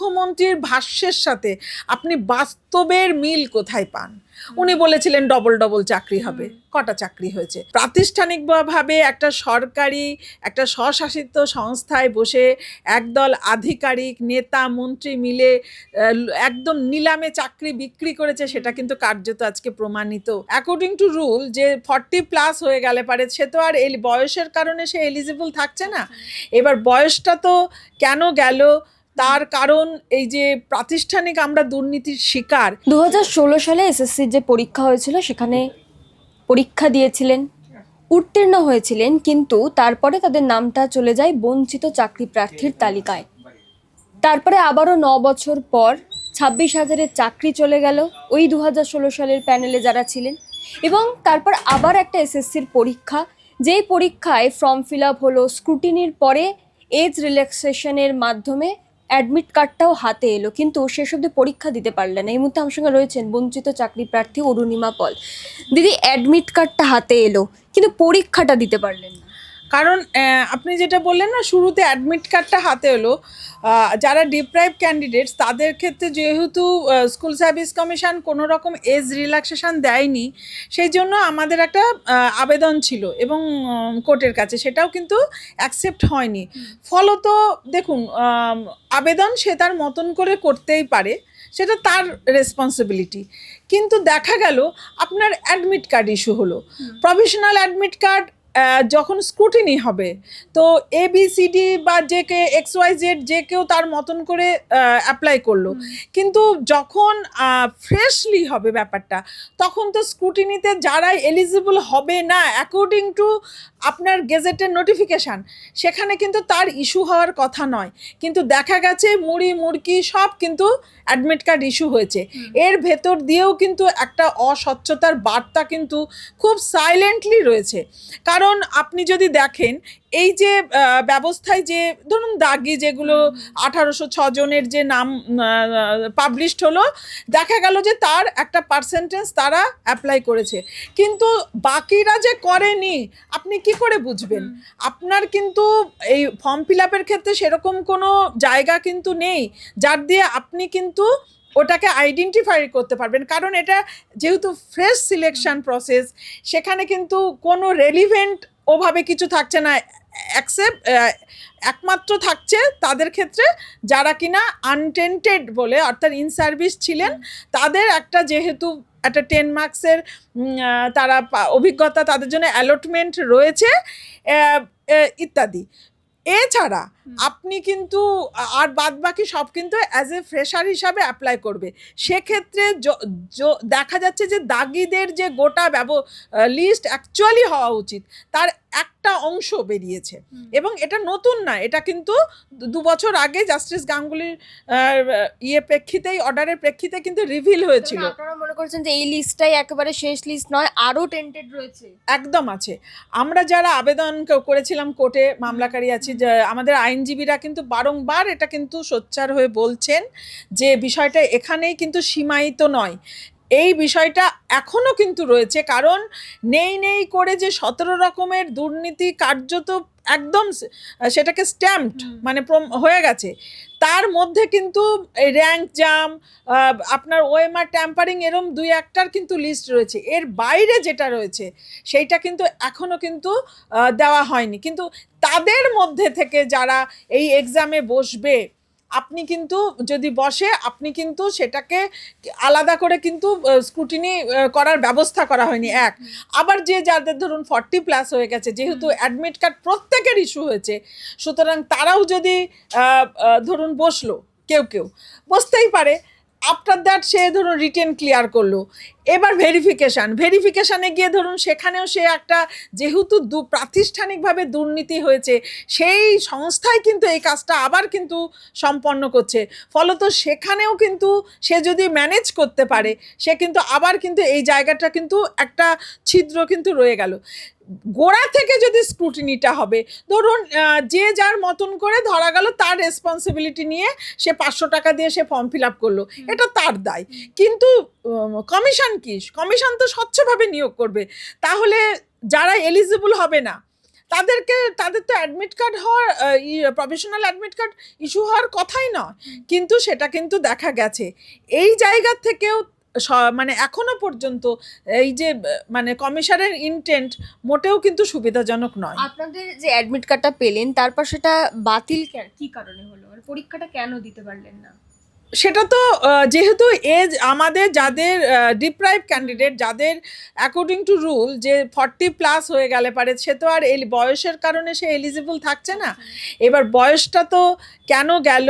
মুখ্যমন্ত্রীর ভাষ্যের সাথে আপনি বাস্তবের মিল কোথায় পান? উনি বলেছিলেন ডবল ডবল চাকরি হবে কটা চাকরি হয়েছে। প্রাতিষ্ঠানিকভাবে একটা সরকারি একটা স্বশাসিত সংস্থায় বসে একদল আধিকারিক নেতা মন্ত্রী মিলে একদম নিলামে চাকরি বিক্রি করেছে সেটা কিন্তু কার্যত আজকে প্রমাণিত। অ্যাকর্ডিং টু রুল যে ফর্টি প্লাস হয়ে গেলে পারে সে তো আর বয়সের কারণে সে এলিজিবল থাকছে না। এবার বয়সটা তো কেন গেল? তার কারণ এই যে প্রাতিষ্ঠানিক আমরা দুর্নীতির শিকার দু হাজার ষোলো সালে এসএসসির যে পরীক্ষা হয়েছিল, সেখানে পরীক্ষা দিয়েছিলেন, উত্তীর্ণ হয়েছিলেন, কিন্তু তারপরে তাদের নামটা চলে যায় বঞ্চিত চাকরি প্রার্থীর তালিকায়। তারপরে আবারও ন বছর পর ছাব্বিশ হাজারের চাকরি চলে গেল ওই দু হাজার ষোলো সালের প্যানেলে যারা ছিলেন। এবং তারপর আবার একটা এসএসসির পরীক্ষা, যেই পরীক্ষায় ফর্ম ফিল আপ হলো, স্ক্রুটিনির পরে এজ রিল্যাক্সেশনের মাধ্যমে অ্যাডমিট কার্ডটাও হাতে এলো, কিন্তু শেষ অবধি পরীক্ষা দিতে পারলেন এই মুহূর্তে আমার সঙ্গে রয়েছেন বঞ্চিত চাকরি প্রার্থী অরুণিমা পল। দিদি অ্যাডমিট কার্ডটা হাতে এলো, কিন্তু পরীক্ষাটা দিতে পারলেন না। কারণ আপনি যেটা বললেন না শুরুতে অ্যাডমিট কার্ডটা হাতে এলো। যারা ডিপ্রাইভ ক্যান্ডিডেটস তাদের ক্ষেত্রে যেহেতু স্কুল সার্ভিস কমিশন কোনো রকম এজ রিল্যাক্সেশন দেয়নি সেই জন্য আমাদের একটা আবেদন ছিল এবং কোর্টের কাছে। সেটাও কিন্তু অ্যাকসেপ্ট হয়নি। ফলত দেখুন আবেদন সে তার মতন করে করতেই পারে সেটা তার রেসপন্সিবিলিটি কিন্তু দেখা গেল আপনার অ্যাডমিট কার্ড ইস্যু হলো। প্রফেশনাল অ্যাডমিট কার্ড যখন স্ক্রুটিনি হবে তো এ বি সি ডি বা যে কে এক্স ওয়াই জেড যে কেউ তার মতন করে অ্যাপ্লাই করল। কিন্তু যখন ফ্রেশলি হবে ব্যাপারটা তখন তো স্ক্রুটিনিতে যারা এলিজিবল হবে না অ্যাকর্ডিং টু আপনার গেজেটের নোটিফিকেশান সেখানে কিন্তু তার ইস্যু হওয়ার কথা নয়। কিন্তু দেখা গেছে মুড়ি মুড়কি সব কিন্তু অ্যাডমিট কার্ড ইস্যু হয়েছে। এর ভেতর দিয়েও কিন্তু একটা অস্বচ্ছতার বার্তা কিন্তু খুব সাইলেন্টলি রয়েছে। কারণ আপনি যদি দেখেন এই যে ব্যবস্থায় যে ধরুন দাগি যেগুলো আঠারোশো জনের যে নাম পাবলিশড হলো দেখা গেল যে তার একটা পার্সেন্টেজ তারা অ্যাপ্লাই করেছে। কিন্তু বাকিরা যে করেনি আপনি কি করে বুঝবেন? আপনার কিন্তু এই ফর্ম ফিল আপের ক্ষেত্রে সেরকম কোনো জায়গা কিন্তু নেই যার দিয়ে আপনি কিন্তু ওটাকে আইডেন্টিফাই করতে পারবেন। কারণ এটা যেহেতু ফ্রেশ সিলেকশন প্রসেস সেখানে কিন্তু কোনো রেলিভেন্ট ওভাবে কিছু থাকছে না। অ্যাকসেপ্ট একমাত্র থাকছে তাদের ক্ষেত্রে যারা কিনা আনটেন্টেড বলে, অর্থাৎ ইন সার্ভিস ছিলেন, তাদের একটা যেহেতু একটা টেন মার্কসের তারা অভিজ্ঞতা তাদের জন্য অ্যালটমেন্ট রয়েছে ইত্যাদি। এছাড়া আপনি কিন্তু আর বাদ বাকি সব কিন্তু অ্যাজ এ ফ্রেশার হিসাবে অ্যাপ্লাই করবে। সেক্ষেত্রে দেখা যাচ্ছে যে দাগিদের যে গোটা ব্যব লিস্ট অ্যাকচুয়ালি হওয়া উচিত। তার একটা অংশ বেরিয়েছে। এবং এটা নতুন না এটা কিন্তু দু- বছর আগে জাস্টিস গাঙ্গুলির ইয়ে প্রেক্ষিতেই অর্ডারের প্রেক্ষিতে কিন্তু রিভিল হয়েছিল। আপনারা মনে করছেন যে এই লিস্টটাই একেবারে শেষ লিস্ট নয় আরও টেন্টেড রয়েছে? একদম আছে। আমরা যারা আবেদন করেছিলাম কোর্টে মামলাকারী আছি আমাদের আইনজীবীরা কিন্তু বারংবার এটা কিন্তু সোচ্চার হয়ে বলছেন যে বিষয়টা এখানেই কিন্তু সীমায়িত নয়। এই বিষয়টা এখনও কিন্তু রয়েছে কারণ নেই নেই করে যে সতেরো রকমের দুর্নীতি কার্যত একদম সেটাকে স্ট্যাম্পড মানে হয়ে গেছে। তার মধ্যে কিন্তু র্যাঙ্ক জাম আপনার ওএমআর ট্যাম্পারিং এরম দুই একটার কিন্তু লিস্ট রয়েছে। এর বাইরে যেটা রয়েছে, সেইটা কিন্তু এখনও কিন্তু দেওয়া হয়নি। কিন্তু তাদের মধ্যে থেকে যারা এই এক্সামে বসবে আপনি কিন্তু যদি বসে আপনি কিন্তু সেটাকে আলাদা করে কিন্তু স্ক্রুটিনি করার ব্যবস্থা করা হয়নি এক। আবার যে যাদের ধরুন ফর্টি প্লাস হয়ে গেছে যেহেতু অ্যাডমিট কার্ড প্রত্যেকের ইস্যু হয়েছে সুতরাং তারাও যদি ধরুন বসল কেউ কেউ বসতেই পারে। আফটার দ্যাট সে ধরুন রিটেন ক্লিয়ার করল। এবার ভেরিফিকেশান ভেরিফিকেশানে গিয়ে ধরুন সেখানেও সে একটা যেহেতু দু প্রাতিষ্ঠানিকভাবে দুর্নীতি হয়েছে সেই সংস্থায় কিন্তু এই কাজটা আবার কিন্তু সম্পন্ন করছে। ফলত সেখানেও কিন্তু সে যদি ম্যানেজ করতে পারে সে কিন্তু আবার কিন্তু এই জায়গাটা কিন্তু একটা ছিদ্র কিন্তু রয়ে গেল। গোড়া থেকে যদি স্ক্রুটিনিটা হবে ধরুন যে যার মতন করে ধরা গেল তার রেসপন্সিবিলিটি নিয়ে সে পাঁচশো টাকা দিয়ে সে ফর্ম ফিল আপ করল এটা তার দায়। কিন্তু কমিশন কি? কমিশন তো স্বচ্ছভাবে নিয়োগ করবে। তাহলে যারা এলিজিবল হবে না তাদেরকে তাদের তো অ্যাডমিট কার্ড হওয়ার প্রফেশনাল অ্যাডমিট কার্ড ইস্যু হওয়ার কথাই নয়। কিন্তু সেটা কিন্তু দেখা গেছে। এই জায়গা থেকেও স- মানে এখনও পর্যন্ত এই যে মানে কমিশনের ইনটেন্ট মোটেও কিন্তু সুবিধাজনক নয়। আপনাদের যে অ্যাডমিট কার্ডটা পেলেন তারপর সেটা বাতিল কি কারণে হলো? মানে পরীক্ষাটা কেন দিতে পারলেন না? সেটা তো যেহেতু এজ আমাদের যাদের ডিপ্রাইভ ক্যান্ডিডেট যাদের অ্যাকর্ডিং টু রুল যে ফর্টি প্লাস হয়ে গেলে পারে সে তো আর এল- বয়সের কারণে সে এলিজিবল থাকছে না। এবার বয়সটা তো কেন গেল?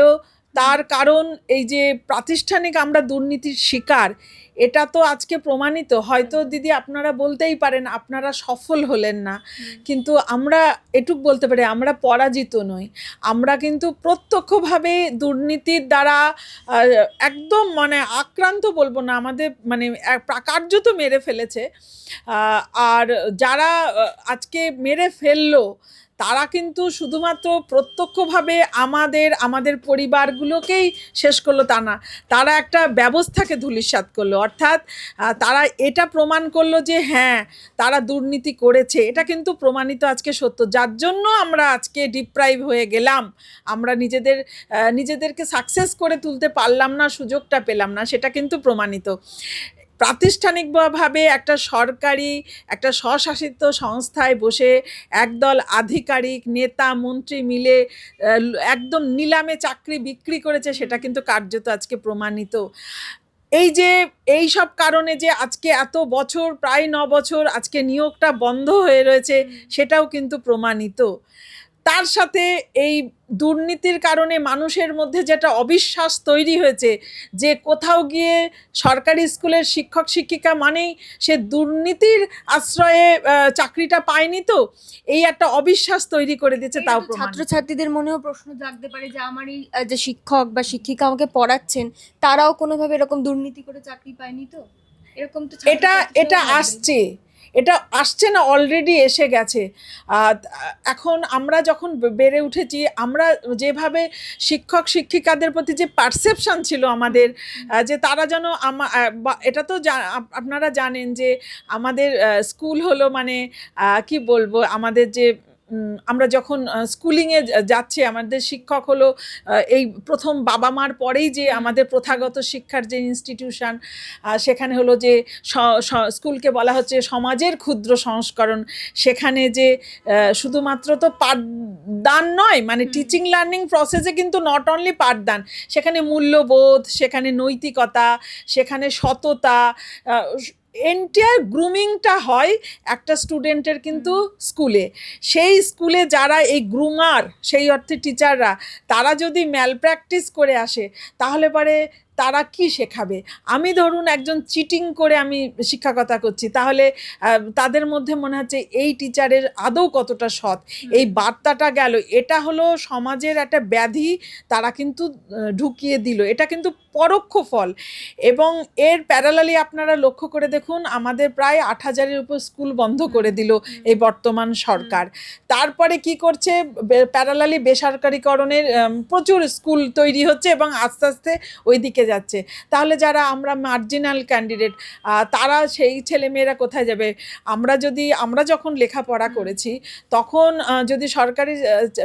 তার কারণ এই যে প্রাতিষ্ঠানিক আমরা দুর্নীতির শিকার এটা তো আজকে প্রমাণিত। হয়তো দিদি আপনারা বলতেই পারেন আপনারা সফল হলেন না। কিন্তু আমরা এটুক বলতে পারি আমরা পরাজিত নই। আমরা কিন্তু প্রত্যক্ষভাবে দুর্নীতির দ্বারা একদম মানে আক্রান্ত বলব না আমাদের মানে এক কার্যত মেরে ফেলেছে। আর যারা আজকে মেরে ফেলল তারা কিন্তু শুধুমাত্র প্রত্যক্ষভাবে আমাদের আমাদের পরিবারগুলোকেই শেষ করল তা না। তারা একটা ব্যবস্থাকে ধূলিসাৎ করল। অর্থাৎ তারা এটা প্রমাণ করল যে হ্যাঁ তারা দুর্নীতি করেছে। এটা কিন্তু প্রমাণিত আজকে সত্য। যার জন্য আমরা আজকে ডিপ্রাইভ হয়ে গেলাম। আমরা নিজেদের নিজেদেরকে সাকসেস করে তুলতে পারলাম না, সুযোগটা পেলাম না, সেটা কিন্তু প্রমাণিত। প্রাতিষ্ঠানিকভাবে একটা সরকারি একটা স্বশাসিত সংস্থায় বসে একদল আধিকারিক নেতা মন্ত্রী মিলে একদম নিলামে চাকরি বিক্রি করেছে সেটা কিন্তু কার্যত আজকে প্রমাণিত। এই যে এই সব কারণে যে আজকে এত বছর প্রায় ন বছর আজকে নিয়োগটা বন্ধ হয়ে রয়েছে সেটাও কিন্তু প্রমাণিত। তার সাথে এই দুর্নীতির কারণে মানুষের মধ্যে যেটা অবিশ্বাস তৈরি হয়েছে যে কোথাও গিয়ে সরকারি স্কুলের শিক্ষক শিক্ষিকা মানেই সে দুর্নীতির আশ্রয়ে চাকরিটা পায়নি তো এই একটা অবিশ্বাস তৈরি করে দিয়েছে তাও ছাত্রছাত্রীদের মনেও প্রশ্ন জাগতে পারে যে আমার এই যে শিক্ষক বা শিক্ষিকা আমাকে পড়াচ্ছেন তারাও কোনোভাবে এরকম দুর্নীতি করে চাকরি পায়নি তো? এরকম তো এটা এটা আসছে। এটা আসছে না অলরেডি এসে গেছে। এখন আমরা যখন বেড়ে উঠেছি, আমরা যেভাবে শিক্ষক, শিক্ষিকাদের প্রতি যে পারসেপশান ছিল আমাদের যে তারা যেন আমা এটা তো আপনারা জানেন যে আমাদের স্কুল হলো মানে কি বলব, আমাদের যে আমরা যখন স্কুলিংয়ে যাচ্ছি আমাদের শিক্ষক হলো এই প্রথম বাবা মার পরেই যে আমাদের প্রথাগত শিক্ষার যে ইনস্টিটিউশন সেখানে হলো যে স্কুলকে বলা হচ্ছে সমাজের ক্ষুদ্র সংস্করণ। সেখানে যে শুধুমাত্র তো পাঠদান নয় মানে টিচিং লার্নিং প্রসেসে কিন্তু নট অনলি পাঠদান সেখানে মূল্যবোধ সেখানে নৈতিকতা সেখানে সততা এন্টায়ার গ্রুমিংটা হয় একটা স্টুডেন্টের কিন্তু স্কুলে সেই স্কুলে যারা এই গ্রুমার সেই অর্থে টিচাররা তারা যদি ম্যাল প্র্যাকটিস করে আসে তাহলে পরে তারা কি শেখাবে? আমি ধরুন একজন চিটিং করে আমি শিক্ষকতা করছি তাহলে তাদের মধ্যে মনে হচ্ছে এই টিচারের আদৌ কতটা সৎ? এই বার্তাটা গেল এটা হলো সমাজের একটা ব্যাধি তারা কিন্তু ঢুকিয়ে দিল এটা কিন্তু পরোক্ষ ফল। এবং এর প্যারালালি আপনারা লক্ষ্য করে দেখুন আমাদের প্রায় আট হাজারের উপর স্কুল বন্ধ করে দিল এই বর্তমান সরকার। তারপরে কি করছে? প্যারালালি বেসরকারিকরণের প্রচুর স্কুল তৈরি হচ্ছে এবং আস্তে আস্তে ওই দিকে যাচ্ছে। তাহলে যারা আমরা মার্জিনাল ক্যান্ডিডেট তারা সেই ছেলেমেয়েরা কোথায় যাবে? আমরা যদি আমরা যখন লেখাপড়া করেছি তখন যদি সরকারি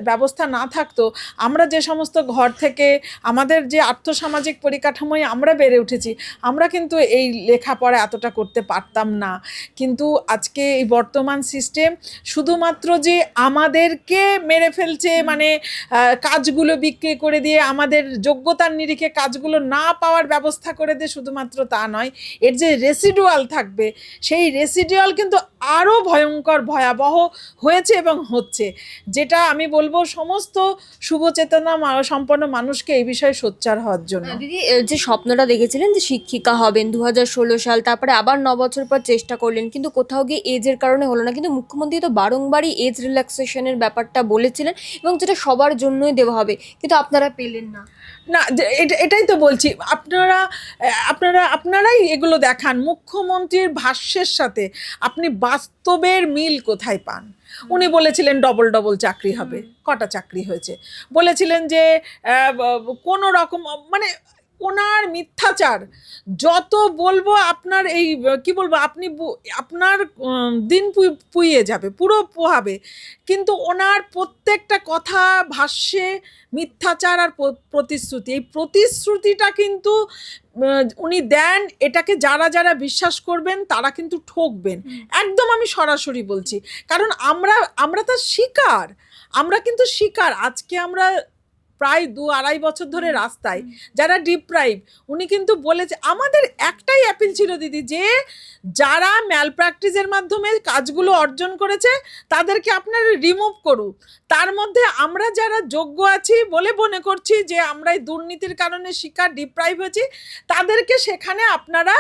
ব্যবস্থা না থাকতো আমরা যে সমস্ত ঘর থেকে আমাদের যে আর্থসামাজিক পরিকাঠামোয় আমরা বেড়ে উঠেছি আমরা কিন্তু এই লেখাপড়া এতটা করতে পারতাম না। কিন্তু আজকে এই বর্তমান সিস্টেম শুধুমাত্র যে আমাদেরকে মেরে ফেলছে মানে কাজগুলো বিক্রি করে দিয়ে আমাদের যোগ্যতার নিরিখে কাজগুলো না পাওয়ার ব্যবস্থা করে দিয়ে শুধুমাত্র তা নয় এর যে রেসিডুয়াল থাকবে সেই রেসিডুয়াল কিন্তু আরও ভয়ঙ্কর ভয়াবহ হয়েছে এবং হচ্ছে। যেটা আমি বলব সমস্ত শুভচেতনা সম্পন্ন মানুষকে এই বিষয়ে সোচ্চার হওয়ার জন্য। দিদি আহ, যে স্বপ্নটা দেখেছিলেন যে শিক্ষিকা হবেন দু হাজার ষোলো সাল তারপরে আবার ন বছর পর চেষ্টা করলেন কিন্তু কোথাও গিয়ে এজের কারণে হলো না। কিন্তু মুখ্যমন্ত্রী তো বারংবারই এজ রিল্যাক্সেশনের ব্যাপারটা বলেছিলেন এবং যেটা সবার জন্যই দেওয়া হবে কিন্তু আপনারা পেলেন না। না এটা এটাই তো বলছি আপনারা আপনারা আপনারাই এগুলো দেখান মুখ্যমন্ত্রীর ভাষ্যের সাথে। আপনি বাস্তবের মিল কোথায় পান? উনি বলেছিলেন ডবল ডবল চাকরি হবে কটা চাকরি হয়েছে। বলেছিলেন যে কোনো রকম মানে ওনার মিথ্যাচার। যত বলব আপনার এই কি বলব আপনি আপনার দিন পুই- পুইয়ে যাবে পুরো পোহাবে। কিন্তু ওনার প্রত্যেকটা কথা ভাষ্যে মিথ্যাচার আর প্রতিশ্রুতি। এই প্রতিশ্রুতিটা কিন্তু উনি দেন এটাকে যারা যারা বিশ্বাস করবেন তারা কিন্তু ঠকবেন। একদম আমি সরাসরি বলছি। কারণ আমরা আমরা তার শিকার। আমরা কিন্তু শিকার। আজকে আমরা প্রায় দু আড়াই বছর ধরে রাস্তায় যারা ডিপ্রাইভ উনি কিন্তু বলেছে আমাদের একটাই অ্যাপিল ছিল দিদি যে যারা ম্যাল প্র্যাকটিসের মাধ্যমে কাজগুলো অর্জন করেছে তাদেরকে আপনারা রিমুভ করুন। তার মধ্যে আমরা যারা যোগ্য আছি বলে মনে করছি যে আমরা এই দুর্নীতির কারণে শিকার ডিপ্রাইভ হয়েছি তাদেরকে সেখানে আপনারা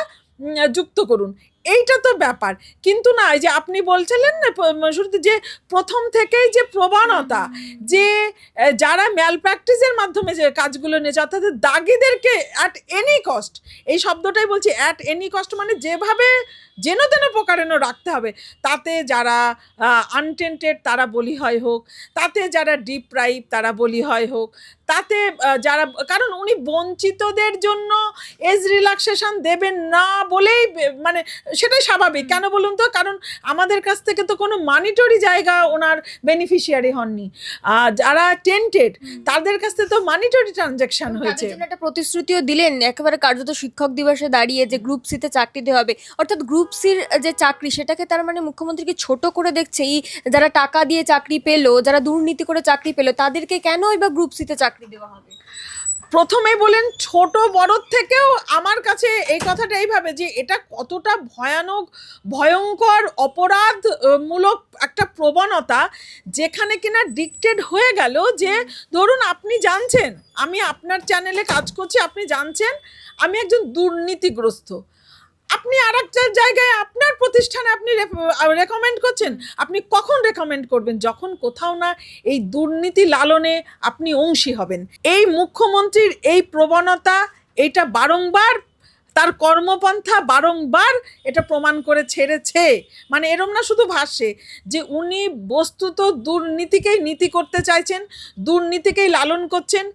যুক্ত করুন। এইটা তো ব্যাপার। কিন্তু না এই যে আপনি বলছিলেন না শুরুতে যে প্রথম থেকেই যে প্রবণতা যে যারা ম্যাল প্র্যাকটিসের মাধ্যমে যে কাজগুলো নিয়েছে অর্থাৎ দাগিদেরকে অ্যাট এনি কস্ট এই শব্দটাই বলছি অ্যাট এনি কস্ট মানে যেভাবে যেন তেন প্রকারেণ রাখতে হবে। তাতে যারা আনটেন্টেড তারা বলি হয় হোক তাতে যারা ডিপ্রাইভ তারা বলি হয় হোক তাতে যারা কারণ উনি বঞ্চিতদের জন্য এজ রিল্যাক্সেশন দেবেন না বলেই মানে সেটাই স্বাভাবিক। কেন বলুন তো? কারণ আমাদের কাছ থেকে তো কোনো মানিটরি জায়গা ওনার বেনিফিশিয়ারি হননি। যারা টেন্টেড তাদের কাছ থেকে তো মানিটরি ট্রানজ্যাকশন হয়েছে। একটা প্রতিশ্রুতিও দিলেন একেবারে কার্যত শিক্ষক দিবসে দাঁড়িয়ে যে গ্রুপ সিতে চাকরি দেওয়া হবে। অর্থাৎ গ্রুপ সির যে চাকরি সেটাকে তার মানে মুখ্যমন্ত্রীকে ছোট করে দেখছে। এই যারা টাকা দিয়ে চাকরি পেল যারা দুর্নীতি করে চাকরি পেল তাদেরকে কেন বা গ্রুপ সিতে চাকরি দেওয়া হবে? প্রথমে বলেন ছোট বড়র থেকেও আমার কাছে এই কথাটা এইভাবে যে এটা কতটা ভয়ানক ভয়ঙ্কর অপরাধ মূলক একটা প্রবণতা যেখানে কিনা ডিক্টেড হয়ে গেল যে ধরুন আপনি জানছেন আমি আপনার চ্যানেলে কাজ করছি আপনি জানছেন আমি একজন দুর্নীতিগ্রস্ত। আপনি আর জায়গায় আপনার প্রতিষ্ঠানে আপনি রেকমেন্ড করছেন, আপনি কখন রেকমেন্ড করবেন? যখন কোথাও না এই দুর্নীতি লালনে আপনি অংশী হবেন। এই মুখ্যমন্ত্রীর এই প্রবণতা, এটা বারংবার তার কর্মপন্থা বারংবার এটা প্রমাণ করে ছেড়েছে। মানে এরম না শুধু ভাষ্যে যে উনি বস্তুত দুর্নীতিকেই নীতি করতে চাইছেন, দুর্নীতিকেই লালন করছেন।